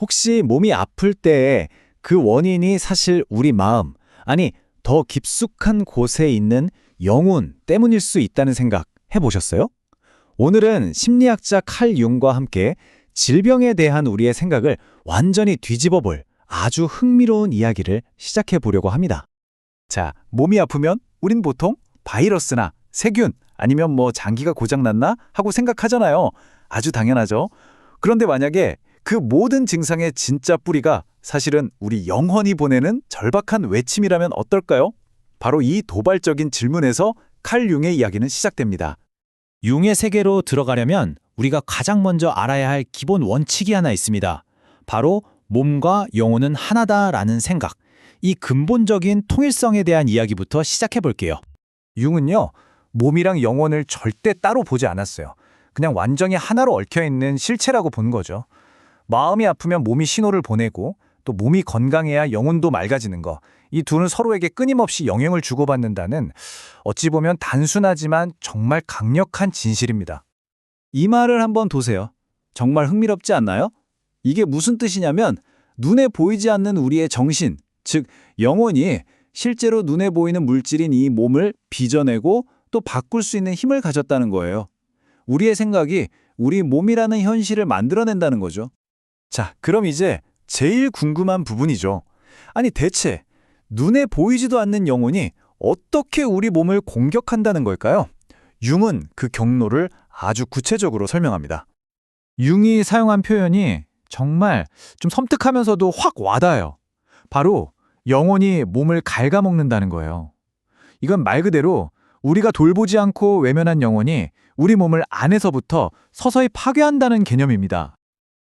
혹시 몸이 아플 때그 원인이 사실 우리 마음, 아니, 더 깊숙한 곳에 있는 영혼 때문일 수 있다는 생각 해보셨어요? 오늘은 심리학자 칼 융과 함께 질병에 대한 우리의 생각을 완전히 뒤집어 볼 아주 흥미로운 이야기를 시작해 보려고 합니다. 자, 몸이 아프면 우린 보통 바이러스나 세균 아니면 뭐 장기가 고장났나 하고 생각하잖아요. 아주 당연하죠. 그런데 만약에 그 모든 증상의 진짜 뿌리가 사실은 우리 영혼이 보내는 절박한 외침이라면 어떨까요? 바로 이 도발적인 질문에서 칼 융의 이야기는 시작됩니다. 융의 세계로 들어가려면 우리가 가장 먼저 알아야 할 기본 원칙이 하나 있습니다. 바로 몸과 영혼은 하나다라는 생각. 이 근본적인 통일성에 대한 이야기부터 시작해 볼게요. 융은요, 몸이랑 영혼을 절대 따로 보지 않았어요. 그냥 완전히 하나로 얽혀있는 실체라고 본 거죠. 마음이 아프면 몸이 신호를 보내고 또 몸이 건강해야 영혼도 맑아지는 거. 이 둘은 서로에게 끊임없이 영향을 주고받는다는 어찌 보면 단순하지만 정말 강력한 진실입니다. 이 말을 한번 보세요. 정말 흥미롭지 않나요? 이게 무슨 뜻이냐면 눈에 보이지 않는 우리의 정신, 즉 영혼이 실제로 눈에 보이는 물질인 이 몸을 빚어내고 또 바꿀 수 있는 힘을 가졌다는 거예요. 우리의 생각이 우리 몸이라는 현실을 만들어낸다는 거죠. 자, 그럼 이제 제일 궁금한 부분이죠. 아니, 대체 눈에 보이지도 않는 영혼이 어떻게 우리 몸을 공격한다는 걸까요? 융은 그 경로를 아주 구체적으로 설명합니다. 융이 사용한 표현이 정말 좀 섬뜩하면서도 확 와닿아요. 바로 영혼이 몸을 갉아먹는다는 거예요. 이건 말 그대로 우리가 돌보지 않고 외면한 영혼이 우리 몸을 안에서부터 서서히 파괴한다는 개념입니다.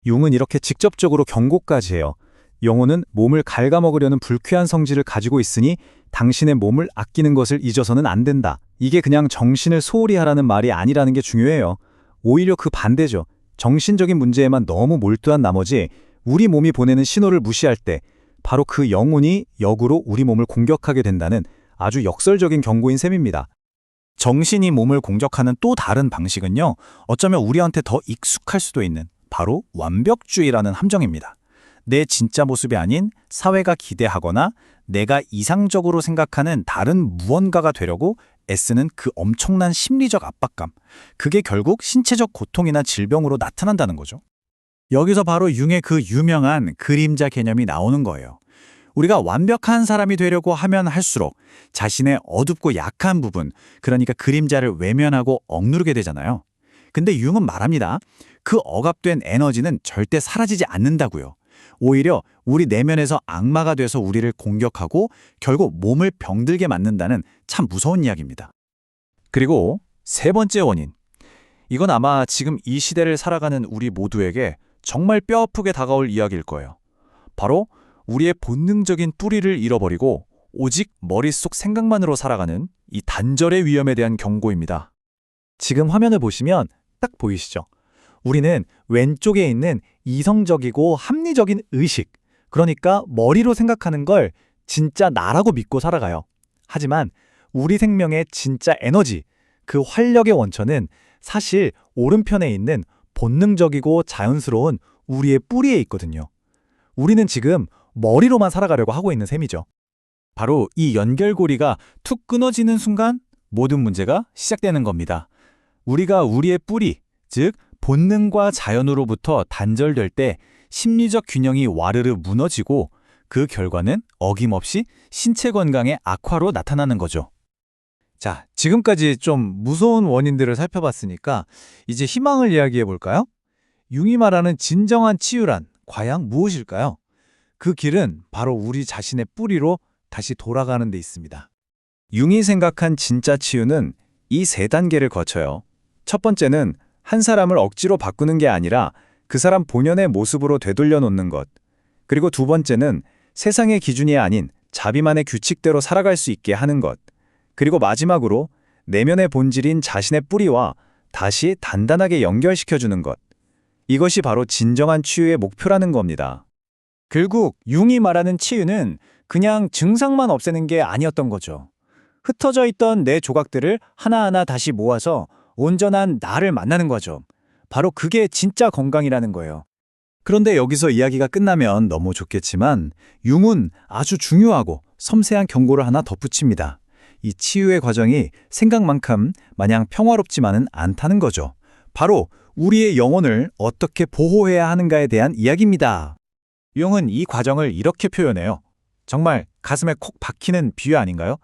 융은 이렇게 직접적으로 경고까지 해요. 영혼은 몸을 갉아먹으려는 불쾌한 성질을 가지고 있으니 당신의 몸을 아끼는 것을 잊어서는 안 된다. 이게 그냥 정신을 소홀히 하라는 말이 아니라는 게 중요해요. 오히려 그 반대죠. 정신적인 문제에만 너무 몰두한 나머지 우리 몸이 보내는 신호를 무시할 때 바로 그 영혼이 역으로 우리 몸을 공격하게 된다는 아주 역설적인 경고인 셈입니다. 정신이 몸을 공격하는 또 다른 방식은요, 어쩌면 우리한테 더 익숙할 수도 있는 바로 완벽주의라는 함정입니다. 내 진짜 모습이 아닌 사회가 기대하거나 내가 이상적으로 생각하는 다른 무언가가 되려고 애쓰는 그 엄청난 심리적 압박감. 그게 결국 신체적 고통이나 질병으로 나타난다는 거죠. 여기서 바로 융의 그 유명한 그림자 개념이 나오는 거예요. 우리가 완벽한 사람이 되려고 하면 할수록 자신의 어둡고 약한 부분, 그러니까 그림자를 외면하고 억누르게 되잖아요. 근데 융은 말합니다. 그 억압된 에너지는 절대 사라지지 않는다고요. 오히려 우리 내면에서 악마가 돼서 우리를 공격하고 결국 몸을 병들게 만든다는 참 무서운 이야기입니다. 그리고 세 번째 원인. 이건 아마 지금 이 시대를 살아가는 우리 모두에게 정말 뼈아프게 다가올 이야기일 거예요. 바로 우리의 본능적인 뿌리를 잃어버리고 오직 머릿속 생각만으로 살아가는 이 단절의 위험에 대한 경고입니다. 지금 화면을 보시면 딱 보이시죠? 우리는 왼쪽에 있는 이성적이고 합리적인 의식, 그러니까 머리로 생각하는 걸 진짜 나라고 믿고 살아가요. 하지만 우리 생명의 진짜 에너지, 그 활력의 원천은 사실 오른편에 있는 본능적이고 자연스러운 우리의 뿌리에 있거든요. 우리는 지금 머리로만 살아가려고 하고 있는 셈이죠. 바로 이 연결고리가 툭 끊어지는 순간 모든 문제가 시작되는 겁니다. 우리가 우리의 뿌리, 즉 본능과 자연으로부터 단절될 때 심리적 균형이 와르르 무너지고 그 결과는 어김없이 신체 건강의 악화로 나타나는 거죠. 자, 지금까지 좀 무서운 원인들을 살펴봤으니까 이제 희망을 이야기해 볼까요? 융이 말하는 진정한 치유란 과연 무엇일까요? 그 길은 바로 우리 자신의 뿌리로 다시 돌아가는 데 있습니다. 융이 생각한 진짜 치유는 이 세 단계를 거쳐요. 첫 번째는 한 사람을 억지로 바꾸는 게 아니라 그 사람 본연의 모습으로 되돌려 놓는 것. 그리고 두 번째는 세상의 기준이 아닌 자비만의 규칙대로 살아갈 수 있게 하는 것. 그리고 마지막으로 내면의 본질인 자신의 뿌리와 다시 단단하게 연결시켜주는 것. 이것이 바로 진정한 치유의 목표라는 겁니다. 결국 융이 말하는 치유는 그냥 증상만 없애는 게 아니었던 거죠. 흩어져 있던 내 조각들을 하나하나 다시 모아서 온전한 나를 만나는 거죠. 바로 그게 진짜 건강이라는 거예요. 그런데 여기서 이야기가 끝나면 너무 좋겠지만 융은 아주 중요하고 섬세한 경고를 하나 덧붙입니다. 이 치유의 과정이 생각만큼 마냥 평화롭지만은 않다는 거죠. 바로 우리의 영혼을 어떻게 보호해야 하는가에 대한 이야기입니다. 융은 이 과정을 이렇게 표현해요. 정말 가슴에 콕 박히는 비유 아닌가요?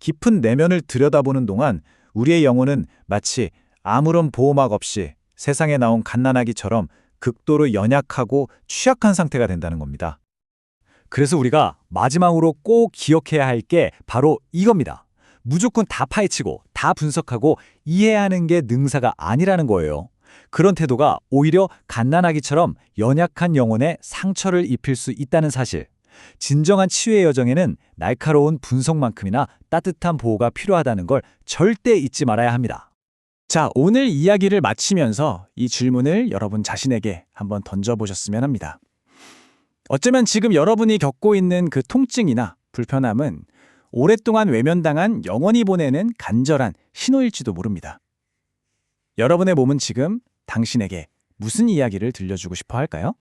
깊은 내면을 들여다보는 동안 우리의 영혼은 마치 아무런 보호막 없이 세상에 나온 갓난아기처럼 극도로 연약하고 취약한 상태가 된다는 겁니다. 그래서 우리가 마지막으로 꼭 기억해야 할 게 바로 이겁니다. 무조건 다 파헤치고 다 분석하고 이해하는 게 능사가 아니라는 거예요. 그런 태도가 오히려 갓난아기처럼 연약한 영혼에 상처를 입힐 수 있다는 사실. 진정한 치유의 여정에는 날카로운 분석만큼이나 따뜻한 보호가 필요하다는 걸 절대 잊지 말아야 합니다. 자, 오늘 이야기를 마치면서 이 질문을 여러분 자신에게 한번 던져보셨으면 합니다. 어쩌면 지금 여러분이 겪고 있는 그 통증이나 불편함은 오랫동안 외면당한 영원히 보내는 간절한 신호일지도 모릅니다. 여러분의 몸은 지금 당신에게 무슨 이야기를 들려주고 싶어 할까요?